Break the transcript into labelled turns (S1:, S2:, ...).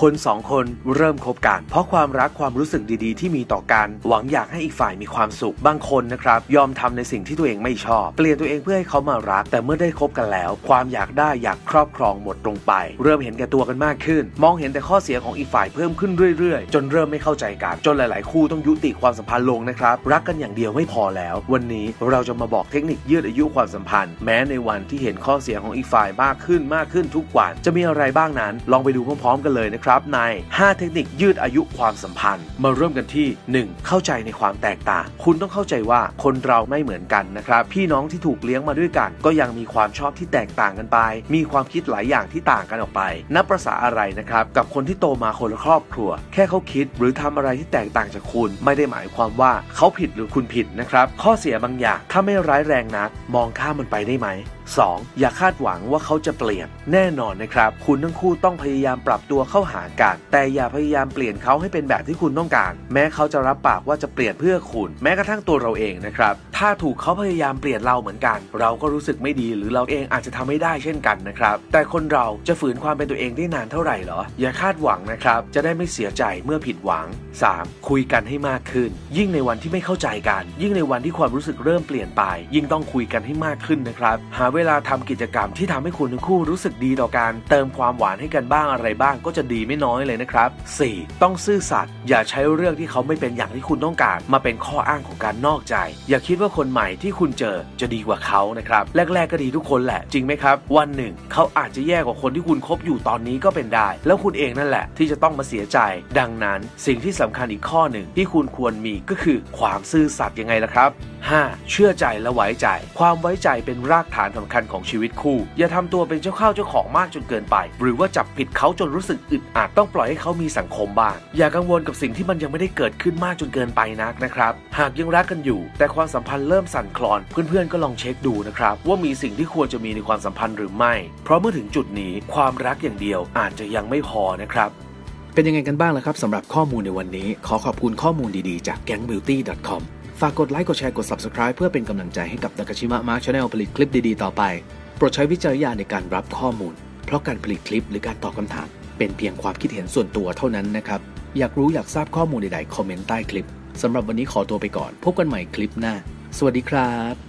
S1: คนสองคนเริ่มคบกัน เพราะความรักความรู้สึกดีๆ ที่มีต่อกัน หวังอยากให้อีกฝ่ายมีความสุข บางคนนะครับ ยอมทำในสิ่งที่ตัวเองไม่ชอบ เปลี่ยนตัวเองเพื่อให้เขามารัก แต่เมื่อได้คบกันแล้ว ความอยากได้อยากครอบครองหมดลงไป เริ่มเห็นแก่ตัวกันมากขึ้น มองเห็นแต่ข้อเสียของอีกฝ่ายเพิ่มขึ้นเรื่อยๆ จนเริ่มไม่เข้าใจกัน จนหลาย ๆ คู่ต้องยุติความสัมพันธ์ลงนะครับ รักกันอย่างเดียวไม่พอแล้ว วันนี้เราจะมาบอกเทคนิคยืดอายุความสัมพันธ์ แม้ในวันที่เห็นข้อเสียของอีกฝ่ายมากขึ้นมากขึ้นทุกวันจะมีอะไรบ้างนั้น ลองไปดูพร้อม ๆ กันเลยนะครับใน 5 เทคนิคยืดอายุความสัมพันธ์ มาเริ่มกันที่ 1. เข้าใจในความแตกต่าง คุณต้องเข้าใจว่าคนเราไม่เหมือนกันนะครับ พี่น้องที่ถูกเลี้ยงมาด้วยกัน ก็ยังมีความชอบที่แตกต่างกันไป มีความคิดหลายอย่างที่ต่างกันออกไป นับประษาอะไรนะครับ กับคนที่โตมาคนละครอบครัว แค่เขาคิดหรือทำอะไรที่แตกต่างจากคุณ ไม่ได้หมายความว่าเขาผิดหรือคุณผิดนะครับ ข้อเสียบางอย่างถ้าไม่ร้ายแรงนัก มองข้ามมันไปได้ไหม 2. อย่าคาดหวังว่าเขาจะเปลี่ยน แน่นอนนะครับ คุณทั้งคู่ต้องพยายามปรับตัวเข้าหากัน แต่อย่าพยายามเปลี่ยนเขาให้เป็นแบบที่คุณต้องการ แม้เขาจะรับปากว่าจะเปลี่ยนเพื่อคุณ แม้กระทั่งตัวเราเองนะครับ ถ้าถูกเขาพยายามเปลี่ยนเราเหมือนกัน เราก็รู้สึกไม่ดีหรือเราเองอาจจะทำไม่ได้เช่นกันนะครับ แต่คนเราจะฝืนความเป็นตัวเองได้นานเท่าไหร่หรอ อย่าคาดหวังนะครับ จะได้ไม่เสียใจเมื่อผิดหวัง 3. คุยกันให้มากขึ้น ยิ่งในวันที่ไม่เข้าใจกัน ยิ่งในวันที่ความรู้สึกเริ่มเปลี่ยนไป ยิ่งต้องคุยกันให้มากขึ้นนะครับ หาเวลาทำกิจกรรมที่ทำให้คุณทั้งคู่รู้สึกดีต่อกันเติมความหวานให้กันบ้างอะไรบ้างก็จะดีไม่น้อยเลยนะครับ 4. ต้องซื่อสัตย์อย่าใช้เรื่องที่เขาไม่เป็นอย่างที่คุณต้องการ มาเป็นข้ออ้างของการนอกใจ อย่าคิดว่าคนใหม่ที่คุณเจอจะดีกว่าเขานะครับ แรก ๆ ก็ดีทุกคนแหละ จริงไหมครับ วันหนึ่งเขาอาจจะแย่กว่าคนที่คุณคบอยู่ตอนนี้ก็เป็นได้ แล้วคุณเองนั่นแหละ ที่จะต้องมาเสียใจ ดังนั้นสิ่งที่สำคัญอีกข้อหนึ่งที่คุณควรมีก็คือความซื่อสัตย์ยังไงล่ะครับ 5. เชื่อใจและไว้ใจ ความไว้ใจเป็นรากฐานสำคัญของชีวิตคู่ อย่าทำตัวเป็นเจ้าข้าวเจ้าของมากจนเกินไป หรือว่าจับผิดเขาจนรู้สึกอึดอัดต้องปล่อยให้เขามีสังคมบ้าง อย่ากังวลกับสิ่งที่มันยังไม่ได้เกิดขึ้นมากจนเกินไปนักนะครับ หากยังรักกันอยู่ แต่ความสัมพันธ์เริ่มสั่นคลอน เพื่อนๆก็ลองเช็คดูนะครับ ว่ามีสิ่งที่ควรจะมีในความสัมพันธ์หรือไม่ เพราะเมื่อถึงจุดนี้ความรักอย่างเดียวอาจจะยังไม่พอนะครับ
S2: เป็นยังไงกันบ้างล่ะครับสำหรับข้อมูลในวันนี้ ขอขอบคุณข้อมูลดีๆจาก gangbeauty.com ฝากกดไลค์กดแชร์กด Subscribe เพื่อเป็นกำลังใจให้กับนากาชิมะมาร์ชแนลผลิตคลิปดีๆต่อไป โปรดใช้วิจารณญาณในการรับข้อมูล เพราะการผลิตคลิปหรือการตอบคำถาม เป็นเพียงความคิดเห็นส่วนตัวเท่านั้นนะครับ อยากรู้อยากทราบข้อมูลใดๆคอมเมนต์ใต้คลิปสำหรับวันนี้ขอตัวไปก่อน พบกันใหม่คลิปหน้า สวัสดีครับ